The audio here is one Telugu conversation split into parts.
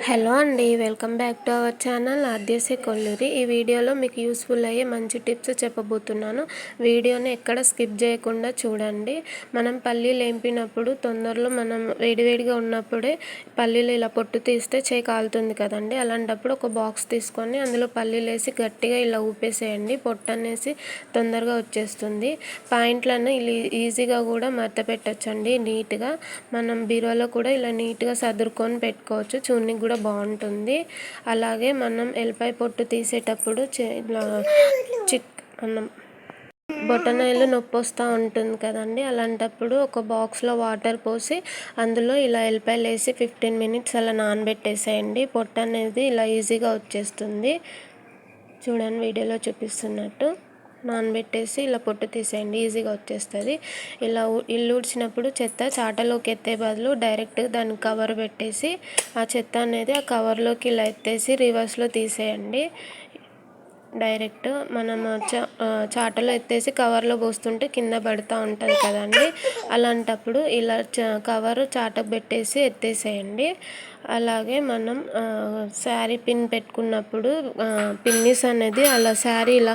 హలో అండి welcome back to our channel ఆద్యసే Kolluri. ఈ వీడియోలో మీకు యూస్ఫుల్ అయ్యే మంచి టిప్స్ చెప్పబోతున్నాను. వీడియోని ఎక్కడ స్కిప్ చేయకుండా చూడండి. మనం పల్లీలు ఏంపినప్పుడు తొందరలో మనం వేడివేడిగా ఉన్నప్పుడే పల్లీలు ఇలా పొట్టు తీస్తే చేయి కాలుతుంది కదండి. అలాంటప్పుడు ఒక బాక్స్ తీసుకొని అందులో పల్లీలు వేసి గట్టిగా ఇలా ఊపేసేయండి. పొట్టు అనేసి తొందరగా వచ్చేస్తుంది. పాయింట్లను ఇలా ఈజీగా కూడా మర్త పెట్టచ్చండి నీట్గా. మనం బీరువాలో కూడా ఇలా నీట్గా సర్దుకొని పెట్టుకోవచ్చు. చూడడానికి కూడా బాగుంటుంది. అలాగే మనం ఎల్లిపాయ పొట్టు తీసేటప్పుడు చిక్ అన్నం బొటనవేలు నొప్పి వస్తూ ఉంటుంది కదండి. అలాంటప్పుడు ఒక బాక్స్లో వాటర్ పోసి అందులో ఇలా ఎల్లిపాయలు వేసి ఫిఫ్టీన్ మినిట్స్ అలా నానబెట్టేసేయండి. పొట్టు అనేది ఇలా ఈజీగా వచ్చేస్తుంది. చూడండి వీడియోలో చూపిస్తున్నట్టు. నానబెట్టేసి ఇలా పొట్టు తీసేయండి. ఈజీగా వచ్చేస్తుంది. ఇలా ఇల్లు ఊడ్చినప్పుడు చెత్త చాటలోకి ఎత్తే బదులు డైరెక్ట్ దానికి కవర్ పెట్టేసి ఆ చెత్త అనేది ఆ కవర్లోకి ఇలా ఎత్తేసి రివర్స్లో తీసేయండి. డైరెక్ట్ మనం చా చాటలో ఎత్తేసి కవర్లో పోస్తుంటే కింద పడుతూ ఉంటుంది కదండి. అలాంటప్పుడు ఇలా కవర్ కవరు చాటకు పెట్టేసి ఎత్తేసేయండి. అలాగే మనం శారీ పిన్ పెట్టుకున్నప్పుడు పిన్నిస్ అనేది అలా శారీ ఇలా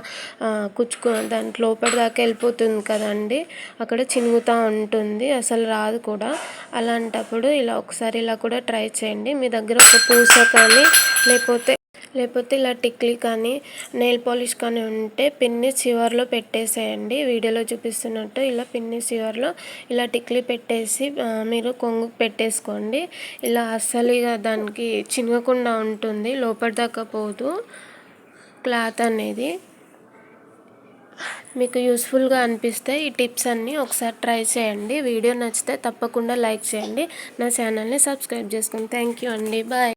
కుచ్చుకో దాంట్లో లోపల దాకా వెళ్ళిపోతుంది కదండి. అక్కడ చినుగుతూ ఉంటుంది అసలు రాదు కూడా. అలాంటప్పుడు ఇలా ఒకసారి ఇలా కూడా ట్రై చేయండి. మీ దగ్గర ఒక పూస కానీ లేకపోతే లేకపోతే ఇలా టిక్లీ కానీ నెయిల్ పాలిష్ కానీ ఉంటే పిన్ని చివర్లో పెట్టేసేయండి. వీడియోలో చూపిస్తున్నట్టు ఇలా పిన్ని చివర్లో ఇలా టిక్లీ పెట్టేసి మీరు కొంగు పెట్టేసుకోండి. ఇలా అస్సలు ఇక దానికి చినగకుండా ఉంటుంది లోపల దాకా పోదు. క్లాత్ అనేది మీకు యూస్ఫుల్గా అనిపిస్తే ఈ టిప్స్ అన్నీ ఒకసారి ట్రై చేయండి. వీడియో నచ్చితే తప్పకుండా లైక్ చేయండి. నా ఛానల్ని సబ్స్క్రైబ్ చేసుకోండి థ్యాంక్ యూ అండి. బాయ్.